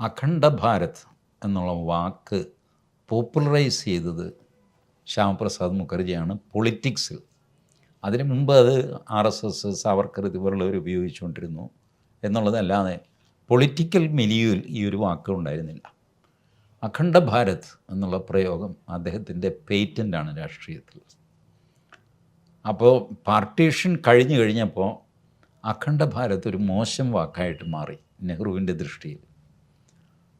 അഖണ്ഡ ഭാരത് എന്നുള്ള വാക്ക് പോപ്പുലറൈസ് ചെയ്തത് ശ്യാമപ്രസാദ് മുഖർജിയാണ് പൊളിറ്റിക്സിൽ. അതിന് മുമ്പ് അത് ആർ എസ് എസ് സാവർക്കർ ഇതുപോലുള്ളവർ ഉപയോഗിച്ചുകൊണ്ടിരുന്നു എന്നുള്ളതല്ലാതെ പൊളിറ്റിക്കൽ മിലിയിൽ ഈ ഒരു വാക്ക് ഉണ്ടായിരുന്നില്ല. അഖണ്ഡ ഭാരത് എന്നുള്ള പ്രയോഗം അദ്ദേഹത്തിന്റെ പേറ്റന്റാണ് രാഷ്ട്രീയത്തിൽ. അപ്പോൾ പാർട്ടീഷൻ കഴിഞ്ഞു കഴിഞ്ഞപ്പോൾ അഖണ്ഡ ഭാരത് ഒരു മോശം വാക്കായിട്ട് മാറി നെഹ്റുവിന്റെ ദൃഷ്ടിയിൽ.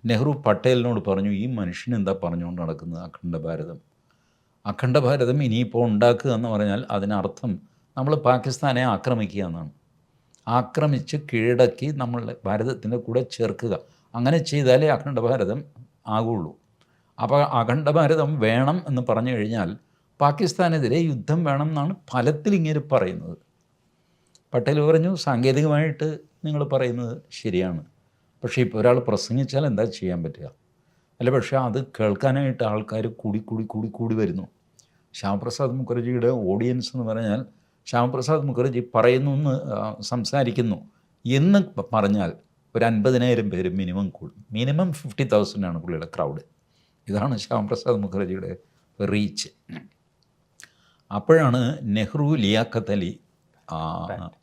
നെഹ്റു പട്ടേലിനോട് പറഞ്ഞു ഈ മനുഷ്യൻ എന്താ പറഞ്ഞുകൊണ്ട് നടക്കുന്നത് അഖണ്ഡ ഭാരതം? അഖണ്ഡ ഭാരതം ഇനിയിപ്പോൾ ഉണ്ടാക്കുക എന്ന് പറഞ്ഞാൽ അതിനർത്ഥം നമ്മൾ പാകിസ്ഥാനെ ആക്രമിക്കുക എന്നാണ്. ആക്രമിച്ച് കീഴടക്കി നമ്മൾ ഭാരതത്തിന്റെ കൂടെ ചേർക്കുക. അങ്ങനെ ചെയ്താലേ അഖണ്ഡ ഭാരതം ആകുള്ളൂ. അപ്പോൾ അഖണ്ഡ ഭാരതം വേണം എന്ന് പറഞ്ഞു കഴിഞ്ഞാൽ പാകിസ്ഥാനെതിരെ യുദ്ധം വേണം എന്നാണ് ഫലത്തിൽ ഇങ്ങനെ പറയുന്നത്. പട്ടേൽ പറഞ്ഞു സാങ്കേതികമായിട്ട് നിങ്ങൾ പറയുന്നത് ശരിയാണ്. പക്ഷേ ഇപ്പോൾ ഒരാൾ പ്രസംഗിച്ചാൽ എന്താ ചെയ്യാൻ പറ്റുക? അല്ല പക്ഷേ അത് കേൾക്കാനായിട്ട് ആൾക്കാർ കൂടി കൂടി കൂടി കൂടി വരുന്നു. ശ്യാമപ്രസാദ് മുഖർജിയുടെ ഓഡിയൻസ് എന്ന് പറഞ്ഞാൽ ശ്യാമപ്രസാദ് മുഖർജി പറയുന്നു എന്ന് സംസാരിക്കുന്നു. എന്ന് പറഞ്ഞാൽ ഒരു അൻപതിനായിരം പേര് മിനിമം കൂടും. മിനിമം ഫിഫ്റ്റി തൗസൻഡാണ് പുള്ളിയുടെ ക്രൗഡ് ഇതാണ് ശ്യാമപ്രസാദ് മുഖർജിയുടെ റീച്ച് അപ്പോഴാണ് നെഹ്റു ലിയാഖത്ത് അലി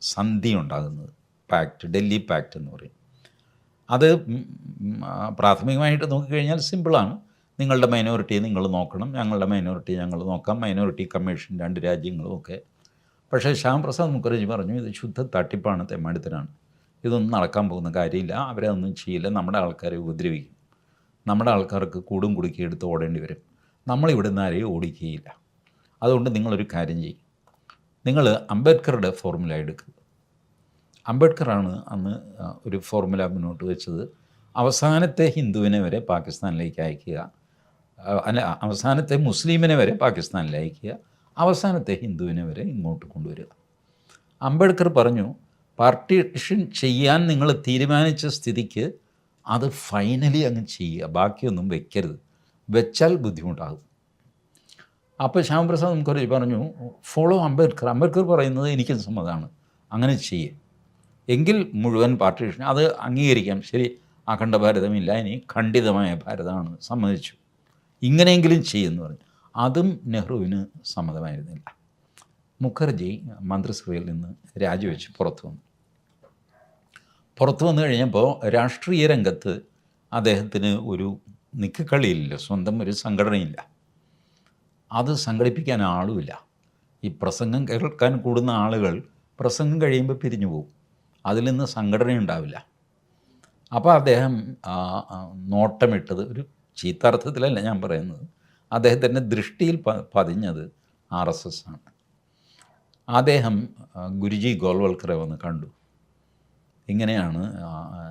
സന്ധി ഉണ്ടാകുന്നത്. പാക്റ്റ് ഡൽഹി പാക്റ്റ് എന്ന് പറയും. അത് പ്രാഥമികമായിട്ട് നോക്കിക്കഴിഞ്ഞാൽ സിമ്പിളാണ്. നിങ്ങളുടെ മൈനോറിറ്റി നിങ്ങൾ നോക്കണം. ഞങ്ങളുടെ മൈനോറിറ്റി ഞങ്ങൾ നോക്കാം. മൈനോറിറ്റി കമ്മീഷൻ രണ്ട് രാജ്യങ്ങളും ഒക്കെ. പക്ഷേ ശ്യാം പ്രസാദ് മുഖർജി പറഞ്ഞു ഇത് ശുദ്ധ തട്ടിപ്പാണ് തെമ്മാടിത്തരാണ്. ഇതൊന്നും നടക്കാൻ പോകുന്ന കാര്യമില്ല. അവരെ ഒന്നും ചെയ്യില്ല. നമ്മുടെ ആൾക്കാരെ ഉപദ്രവിക്കും. നമ്മുടെ ആൾക്കാർക്ക് കൂടും കുടുക്കി എടുത്ത് ഓടേണ്ടി വരും. നമ്മളിവിടെ നിന്ന് ആരെയും ഓടിക്കുകയില്ല. അതുകൊണ്ട് നിങ്ങളൊരു കാര്യം ചെയ്യും. നിങ്ങൾ അംബേദ്കറുടെ ഫോർമുല എടുക്കുക അംബേദ്കറാണ് അന്ന് ഒരു ഫോർമുല മുന്നോട്ട് വെച്ചത്. അവസാനത്തെ ഹിന്ദുവിനെ വരെ പാകിസ്ഥാനിലേക്ക് അയക്കുക. അല്ല അവസാനത്തെ മുസ്ലിമിനെ വരെ പാകിസ്ഥാനിൽ അയക്കുക. അവസാനത്തെ ഹിന്ദുവിനെ വരെ ഇങ്ങോട്ട് കൊണ്ടുവരിക. അംബേദ്കർ പറഞ്ഞു പാർട്ടിഷൻ ചെയ്യാൻ നിങ്ങൾ തീരുമാനിച്ച സ്ഥിതിക്ക് അത് ഫൈനലി അങ്ങ് ചെയ്യുക. ബാക്കിയൊന്നും വെക്കരുത്. വെച്ചാൽ ബുദ്ധിമുട്ടാകും. അപ്പോൾ ശ്യാമപ്രസാദ് മുഖർജി പറഞ്ഞു ഫോളോ അംബേദ്കർ. അംബേദ്കർ പറയുന്നത് എനിക്കും സമ്മതമാണ്. അങ്ങനെ ചെയ്യേ. എങ്കിൽ മുഴുവൻ പാർട്ടിഷൻ അത് അംഗീകരിക്കാം. ശരി അഖണ്ഡ ഭാരതമില്ല ഇനി ഖണ്ഡിതമായ ഭാരതമാണ് സമ്മതിച്ചു. ഇങ്ങനെയെങ്കിലും ചെയ്യുമെന്ന് പറഞ്ഞു. അതും നെഹ്റുവിന് സമ്മതമായിരുന്നില്ല. മുഖർജി മന്ത്രിസഭയിൽ നിന്ന് രാജിവെച്ച് പുറത്തു വന്നു. പുറത്തു വന്നു കഴിഞ്ഞപ്പോൾ രാഷ്ട്രീയ രംഗത്ത് അദ്ദേഹത്തിന് ഒരു നിക്കക്കളിയില്ല സ്വന്തം ഒരു സംഘടനയില്ല. അത് സംഘടിപ്പിക്കാൻ ആളുമില്ല. ഈ പ്രസംഗം കേൾക്കാൻ കൂടുന്ന ആളുകൾ പ്രസംഗം കഴിയുമ്പോൾ പിരിഞ്ഞു പോകും. അതിൽ നിന്ന് സംഘടന ഉണ്ടാവില്ല അപ്പോൾ അദ്ദേഹം നോട്ടമിട്ടത് ഒരു ചീത്താർത്ഥത്തിലല്ല ഞാൻ പറയുന്നത്. അദ്ദേഹത്തിന്റെ ദൃഷ്ടിയിൽ പ- പതിഞ്ഞത് ആർ എസ് എസ് ആണ്. അദ്ദേഹം ഗുരുജി ഗോൾവൽക്കറെ വന്ന് കണ്ടു. ഇങ്ങനെയാണ്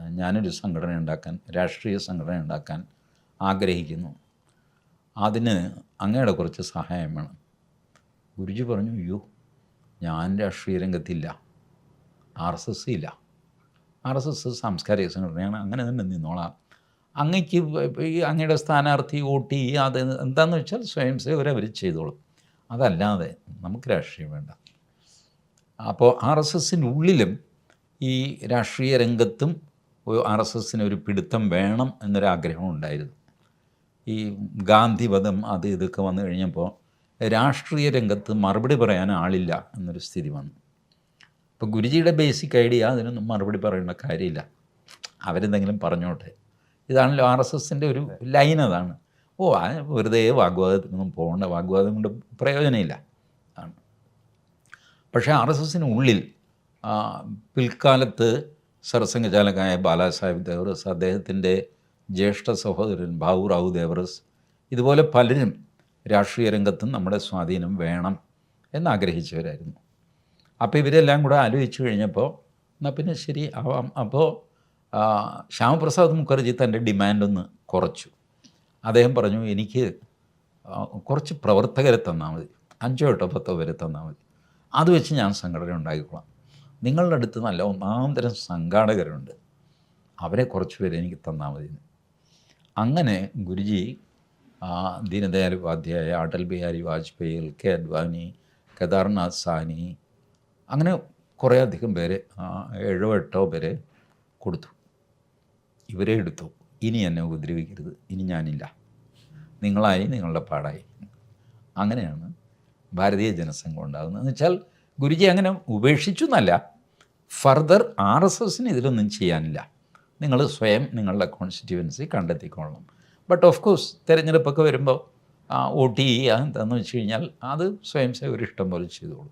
ഞാനൊരു സംഘടന ഉണ്ടാക്കാൻ രാഷ്ട്രീയ സംഘടന ഉണ്ടാക്കാൻ ആഗ്രഹിക്കുന്നു. അതിന് അങ്ങയുടെ കുറച്ച് സഹായം വേണം. ഗുരുജി പറഞ്ഞു അയ്യോ ഞാൻ രാഷ്ട്രീയ രംഗത്തില്ല. ആർ എസ് എസ് ഇല്ല. ആർ എസ് എസ് സാംസ്കാരിക സംഘടനയാണ് അങ്ങനെ തന്നെ നിന്നോളാം. അങ്ങയ്ക്ക് ഇപ്പം ഈ അങ്ങയുടെ സ്ഥാനാർത്ഥി വോട്ട് ചെയ്യുക അത് എന്താണെന്ന് വെച്ചാൽ സ്വയം സേവരെ അവർ ചെയ്തോളും. അതല്ലാതെ നമുക്ക് രാഷ്ട്രീയം വേണ്ട. അപ്പോൾ ആർ എസ് എസിന്റെ ഉള്ളിലും ഈ രാഷ്ട്രീയ രംഗത്തും ആർ എസ് എസിന് ഒരു പിടുത്തം വേണം എന്നൊരാഗ്രഹം ഉണ്ടായിരുന്നു. ഈ ഗാന്ധിവധം അത് ഇതൊക്കെ വന്നു കഴിഞ്ഞപ്പോൾ രാഷ്ട്രീയ രംഗത്ത് മറുപടി പറയാൻ ആളില്ല എന്നൊരു സ്ഥിതി വന്നു. അപ്പോൾ ഗുരുജിയുടെ ബേസിക് ഐഡിയ അതിനൊന്നും മറുപടി പറയേണ്ട കാര്യമില്ല. അവരെന്തെങ്കിലും പറഞ്ഞോട്ടെ. ഇതാണല്ലോ ആർ എസ് എസിന്റെ ഒരു ലൈൻ അതാണ്. ഓ ആ വെറുതെ വാഗ്വാദത്തിനൊന്നും പോകേണ്ട. വാഗ്വാദം കൊണ്ട് പ്രയോജനമില്ല. ആണ്. പക്ഷേ ആർ എസ് എസിന് ഉള്ളിൽ ആ, പിൽക്കാലത്ത് സർസംഘചാലകായ ബാലാസാഹിബ് ദേവറസ് അദ്ദേഹത്തിന്റെ ജ്യേഷ്ഠ സഹോദരൻ ബാബു റാവു ദേവറസ് ഇതുപോലെ പലരും രാഷ്ട്രീയ രംഗത്തും നമ്മുടെ സ്വാധീനം വേണം എന്നാഗ്രഹിച്ചവരായിരുന്നു. അപ്പോൾ ഇവരെല്ലാം കൂടെ ആലോചിച്ച് കഴിഞ്ഞപ്പോൾ എന്നാൽ പിന്നെ ശരി ആവാം അപ്പോൾ ശ്യാമപ്രസാദ് മുഖർജി തന്റെ ഡിമാൻഡൊന്ന് കുറച്ചു. അദ്ദേഹം പറഞ്ഞു എനിക്ക് കുറച്ച് പ്രവർത്തകരെ തന്നാൽ മതി. അഞ്ചോ എട്ടോ പത്തോ പേരെ തന്നാൽ മതി. അത് വെച്ച് ഞാൻ സംഘടന ഉണ്ടാക്കിക്കോളാം. നിങ്ങളുടെ അടുത്ത് നല്ല ഒന്നാം തരം സംഘാടകരുണ്ട്. അവരെ കുറച്ച് പേര് എനിക്ക് തന്നാൽ മതി. അങ്ങനെ ഗുരുജി ദീനദയാൽ ഉപാധ്യായ അടൽ ബിഹാരി വാജ്പേയി കെ അദ്വാനി കേദാർനാഥ് സാനി അങ്ങനെ കുറേ അധികം പേര് ഏഴോ എട്ടോ പേരെ കൊടുത്തു. ഇവരെ എടുത്തു. ഇനി എന്നെ ഉപദ്രവിക്കരുത്. ഇനി ഞാനില്ല. നിങ്ങളായി നിങ്ങളുടെ പാടായി. അങ്ങനെയാണ് ഭാരതീയ ജനസംഘം ഉണ്ടാകുന്നത്. എന്ന് വെച്ചാൽ ഗുരുജി അങ്ങനെ ഉപേക്ഷിച്ചു എന്നല്ല. ഫർദർ ആർ എസ് എസിന് ഇതിലൊന്നും ചെയ്യാനില്ല. നിങ്ങൾ സ്വയം നിങ്ങളുടെ കോൺസ്റ്റിറ്റ്യുവൻസി കണ്ടെത്തിക്കൊള്ളണം ബട്ട് ഓഫ് കോഴ്സ് തിരഞ്ഞെടുപ്പൊക്കെ വരുമ്പോൾ വോട്ട് ചെയ്യുക എന്താണെന്ന് വെച്ച് കഴിഞ്ഞാൽ അത് സ്വയം സേവർ ഇഷ്ടം പോലെ ചെയ്തോളൂ.